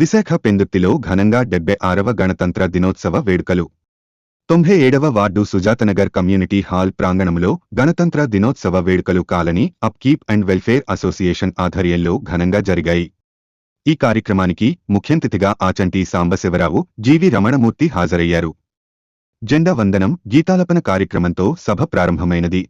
విశాఖ పెందుర్తిలో ఘనంగా డెబ్బై ఆరవ గణతంత్ర దినోత్సవ వేడుకలు. తొంభై ఏడవ వార్డు సుజాతనగర్ కమ్యూనిటీ హాల్ ప్రాంగణంలో గణతంత్ర దినోత్సవ వేడుకలు colony upkeep and welfare association ఆధ్వర్యంలో ఘనంగా జరిగాయి. ఈ కార్యక్రమానికి ముఖ్యంతిథిగా ఆచంటి సాంబశివరావు జీవి రమణమూర్తి హాజరయ్యారు. జెండా వందనం గీతాలపన కార్యక్రమంతో సభ ప్రారంభమైనది.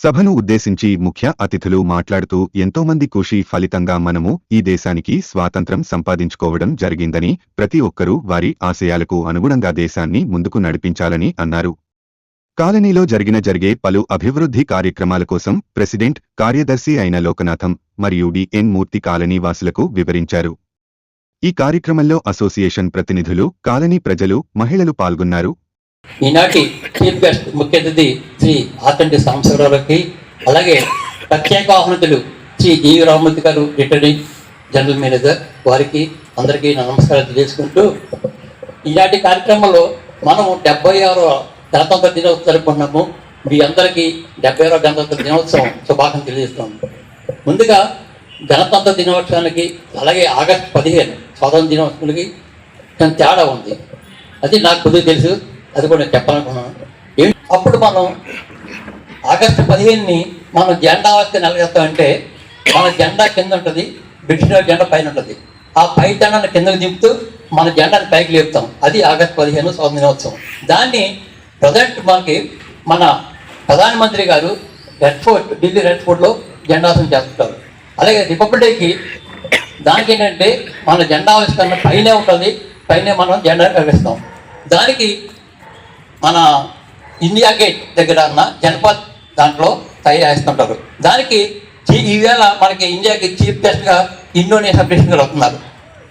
సభను ఉద్దేశించి ముఖ్య అతిథులు మాట్లాడుతూ ఎంతోమంది కృషి ఫలితంగా మనము ఈ దేశానికి స్వాతంత్రం సంపాదించుకోవడం జరిగిందని ప్రతి ఒక్కరూ వారి ఆశయాలకు అనుగుణంగా దేశాన్ని ముందుకు నడిపించాలని అన్నారు. కాలనీలో జరిగిన జరిగే పలు అభివృద్ధి కార్యక్రమాల కోసం ప్రెసిడెంట్ కార్యదర్శి అయిన లోకనాథం మరియు డిఎన్ మూర్తి కాలనీ వాసులకు వివరించారు. ఈ కార్యక్రమంలో అసోసియేషన్ ప్రతినిధులు కాలనీ ప్రజలు మహిళలు పాల్గొన్నారు. ఈనాటి చీఫ్ గెస్ట్ ముఖ్య అతిథి శ్రీ ఆచంటి సాంబశివరావుకి అలాగే ప్రత్యేక ఆహ్వానితులు శ్రీ జీవి రామమూర్తి గారు రిటర్నింగ్ జనరల్ మేనేజర్ వారికి అందరికీ నమస్కారం తెలియజేసుకుంటూ ఈనాటి కార్యక్రమంలో మనం డెబ్బై ఆరో గణతంత్ర దినోత్సవం జరుపుకున్నాము మీ అందరికీ డెబ్బై ఆరో గణతంత్ర దినోత్సవం శుభాకం తెలియజేస్తున్నాము. ముందుగా గణతంత్ర దినోత్సవానికి అలాగే ఆగస్టు పదిహేను స్వాతంత్ర దినోత్సవానికి తేడా ఉంది. అది నాకు కొద్దిగా తెలుసు. అది కూడా నేను చెప్పాలనుకున్నాను అప్పుడు మనం ఆగస్టు పదిహేనుని మనం జెండా వస్తే నెలగెత్తామంటే మన జెండా కింద ఉంటుంది బ్రిటిష్ జెండా పైన ఉంటుంది. ఆ పై జెండాను కిందకి దింపుతూ మన జెండాని పైకి లేపుతాం. అది ఆగస్టు పదిహేను స్వాతంత్ర దినోత్సవం. దాన్ని ప్రజెంట్ మనకి మన ప్రధానమంత్రి గారు రెడ్ ఫోర్ట్ ఢిల్లీ రెడ్ ఫోర్ట్లో జెండాసనం చేస్తుంటారు. అలాగే రిపబ్లిక్ డేకి దానికి ఏంటంటే మన జెండా ఆవిష్కరణ పైనే ఉంటుంది పైనే మనం జెండా కనిపిస్తాం దానికి మన ఇండియా గేట్ దగ్గర ఉన్న జనపద్ దాంట్లో తయారు చేస్తుంటారు. దానికి చీ- ఈవేళ మనకి ఇండియాకి చీఫ్ గెస్ట్గా ఇండోనేషియా ప్రెసిడెంట్ గారు వస్తున్నారు.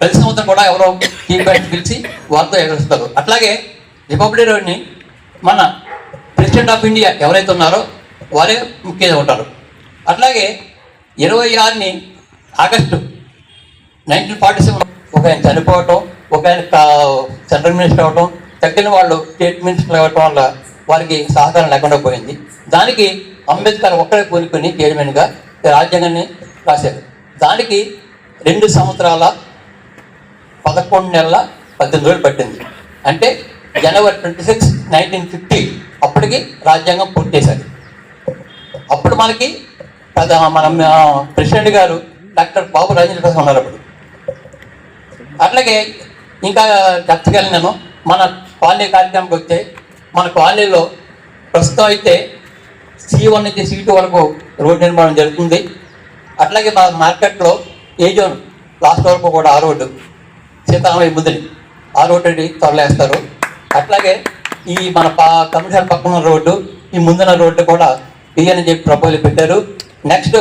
ప్రతి సంవత్సరం కూడా ఎవరో చీఫ్ గెస్ట్ పిలిచి వారితో ఎగరుస్తారు అట్లాగే రిపబ్లిక్ డేని మన ప్రెసిడెంట్ ఆఫ్ ఇండియా ఎవరైతే ఉన్నారో వారే ముఖ్యంగా ఉంటారు. అట్లాగే ఇరవై ఆరుని ఆగస్టు నైన్టీన్ ఫార్టీ సెవెన్ ఒక ఆయన చనిపోవటం ఒక ఆయన సెంట్రల్ మినిస్టర్ అవ్వటం తగ్గిన వాళ్ళు స్టేట్ మినిస్టర్ అవ్వటం వల్ల వారికి సహకారం లేకుండా పోయింది. దానికి అంబేద్కర్ ఒక్కడే కోరుకొని చైర్మన్గా రాజ్యాంగాన్ని రాశారు. దానికి రెండు సంవత్సరాల పదకొండు నెలల పద్దెనిమిది రోజులు పట్టింది. అంటే జనవరి ట్వంటీ సిక్స్ నైన్టీన్ ఫిఫ్టీ అప్పటికి రాజ్యాంగం పూర్తి చేశారు. అప్పుడు మనకి మన ప్రెసిడెంట్ గారు డాక్టర్ బాబు రాజేంద్ర ప్రసాద్ ఉన్నారు అప్పుడు. అట్లాగే ఇంకా చెప్తకెళ్ళి నేను మన కాలనీ కార్యక్రమంకి వస్తే మన కాలనీలో ప్రస్తుతం అయితే సి వన్ నుంచి సి టూ వరకు రోడ్డు నిర్మాణం జరుగుతుంది. అట్లాగే మా మార్కెట్లో ఏ జోన్ లాస్ట్ వరకు కూడా ఆ రోడ్డు సీతారామయ్య ముందుని ఆ రోడ్డు త్వరలో అట్లాగే ఈ మన పా కమిషనర్ పక్కన రోడ్డు ఈ ముందున్న రోడ్డు కూడా ఇయ్యని చెప్పి ప్రపోజల్ పెట్టారు. నెక్స్ట్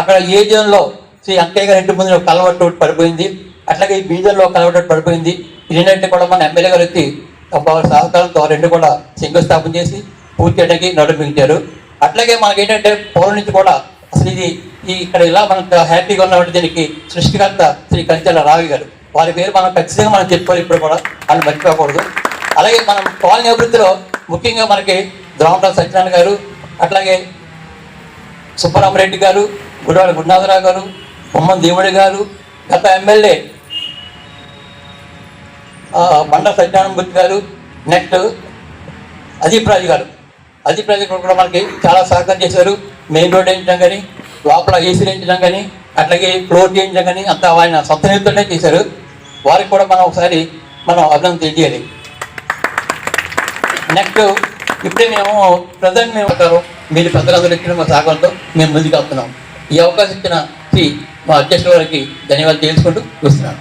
అక్కడ ఏ జోన్లో శ్రీ అంకయ్య గారి ఇంటి ముందు కలవట్టు ఒకటి పడిపోయింది. అట్లాగే ఈ బీజన్లో కలవట్టు పడిపోయింది. ఇదేంటంటే కూడా మన ఎమ్మెల్యే గారు వచ్చి వారి సహకారంతో రెండు కూడా శంకుస్థాపన చేసి పూర్తి చేయడానికి నడుపించారు అట్లాగే మనకి ఏంటంటే పౌరుల నుంచి కూడా అసలు ఇది ఈ ఇక్కడ ఇలా మనం హ్యాపీగా ఉన్నటువంటి దీనికి సృష్టికర్త శ్రీ కంచెల రావి గారు. వారి పేరు మనం ఖచ్చితంగా మనం చెప్పుకోవాలి ఇప్పుడు కూడా. వాళ్ళు మర్చిపోకూడదు. అలాగే మనం కాలనీ అభివృద్ధిలో ముఖ్యంగా మనకి ద్రామరావు సత్యనారాయణ గారు అట్లాగే సుబ్బరామరెడ్డి గారు గుడివాడ గురునాథరావు గారు బొమ్మన్ దేవుడి గారు గత ఎమ్మెల్యే బండ సత్యనారాయణమూర్తి గారు నెక్స్ట్ అదీప్ రాజు గారు. అదీప్ రాజు గారు కూడా మనకి చాలా సహకారం చేశారు. మెయిన్ రోడ్ వేయించడం కానీ లోపల ఏసీ వేయించడం కానీ అట్లాగే ఫ్లోర్ చేయించడం కానీ అంతా ఆయన సొంత నిధులనే చేశారు. వారికి కూడా మనం ఒకసారి మనం అభినందన తెలియాలి నెక్స్ట్ ఇప్పుడే మేము ప్రజెంట్ మేము ఉంటారు మీరు పెద్దలందరూ ఇచ్చిన మా సహకారంతో మేము ముందుకు వస్తున్నాం ఈ అవకాశం ఇచ్చిన శ్రీ మా అధ్యక్షుల వారికి ధన్యవాదాలు తెలుసుకుంటూ చూస్తున్నాను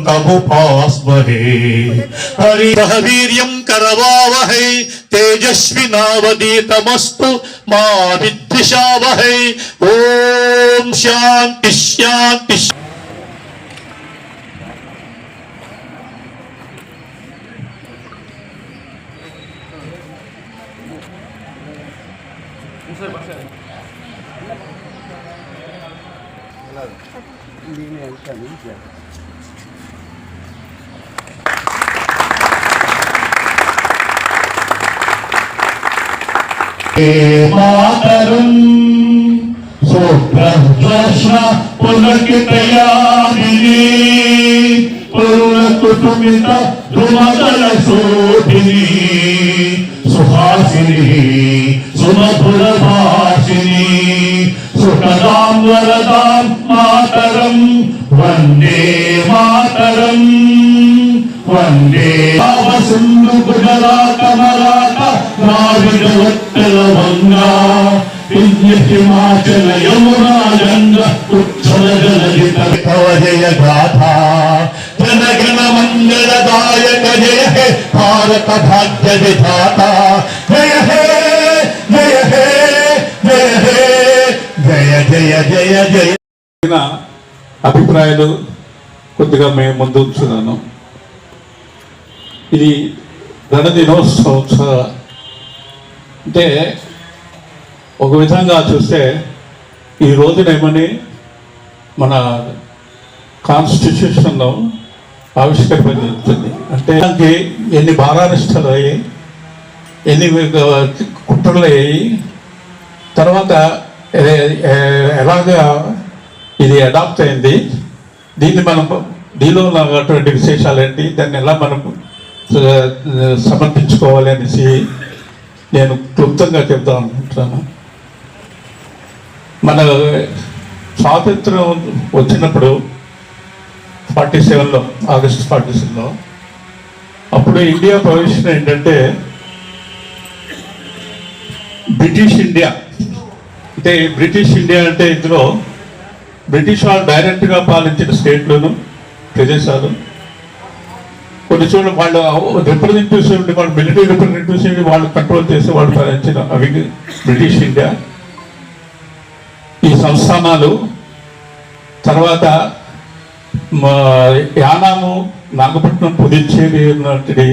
तमुपास्महे। हरिः वीर्यं करवावहै तेजस्विनावदीतमस्तु मा विद्विषावहै। ॐ शान्ति शान्ति Linha. శాంతి మాతరం. శుభ్రశ్న పునకితయామిని పూర్ణ కుటుంబిత ధృమదల శోభిని. సుహాసిని సుమధుర భాషిని సుఖదాం వరదాం మాతరం. వందే మాతరం. వందే సింధు గుజరాత మరాఠ ద్రావిడ విద్య హిమాచల యమునా గంగ ఉచ్చల జలజిత తవ జయ గాథా జనగణ మంగళదాయక జయ హే భారత భాగ్య విధాత జయ హే జయ హే జయ హే జయ జయ జయ జయ అభిప్రాయాలు కొద్దిగా మేము ముందు ఉంచున్నాను. ఇది గణ దినోత్సవం అంటే ఒక విధంగా చూస్తే ఈ రోజునేమని మన కాన్స్టిట్యూషన్లో ఆవిష్కరించబడింది అంటే దానికి ఎన్ని భారానిష్టలు అయ్యి ఎన్ని కుట్రలు అయ్యాయి తర్వాత ఎలాగా ఇది అడాప్ట్ అయింది దీన్ని మనం దీనిలో ఉన్నటువంటి విశేషాలు ఏంటి దాన్ని ఎలా మనం సమర్పించుకోవాలి అనేసి నేను క్లుప్తంగా చెప్దాం అనుకుంటున్నాను. మన స్వాతంత్రం వచ్చినప్పుడు ఫార్టీ సెవెన్లో ఆగస్ట్ ఫార్టీ సెవెన్లో అప్పుడు ఇండియా ప్రవేశం ఏంటంటే బ్రిటిష్ ఇండియా. అంటే బ్రిటిష్ ఇండియా అంటే ఇందులో బ్రిటిష్ వాళ్ళు డైరెక్ట్గా పాలించిన స్టేట్లను ప్రదేశాలు కొన్ని చోట్ల వాళ్ళు రిప్రజెంటేటివ్స్ ఉండి వాళ్ళు మిలిటరీ రిప్రజెంటేటివ్స్ ఉండి వాళ్ళు కంట్రోల్ చేసి వాళ్ళు పాలించిన అవి బ్రిటిష్ ఇండియా. ఈ సంస్థానాలు తర్వాత మా యానాము నాగపట్నం పుదుచ్చేరి ఉన్నటువంటి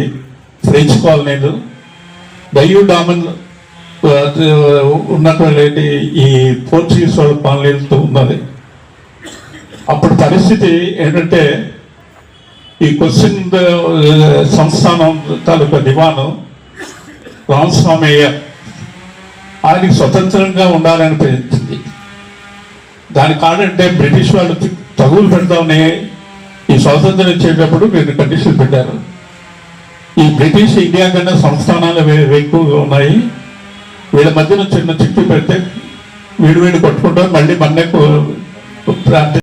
ఫ్రెంచ్ కాలనీలు డయ్యూ డామన్ ఉన్నటువంటి ఈ పోర్చుగీస్ వాళ్ళ కాలనీలతో ఉన్నది. అప్పుడు పరిస్థితి ఏంటంటే ఈ క్వశ్చన్ సంస్థానం తాలూక దివాను రామస్వామయ్య. ఆయనకి స్వతంత్రంగా ఉండాలని ప్రయత్నించింది. దాని కారణంటే బ్రిటిష్ వాళ్ళు తగులు పెడతామని ఈ స్వాతంత్రం ఇచ్చేటప్పుడు మీరు కండిషన్ పెట్టారు. ఈ బ్రిటిష్ ఇండియా కన్నా సంస్థానాలు ఎక్కువగా ఉన్నాయి. వీళ్ళ మధ్యన చిన్న చిట్టు పెడితే వీడు వీడు కొట్టుకుంటారు. మళ్ళీ మన్నకు ప్రాంతం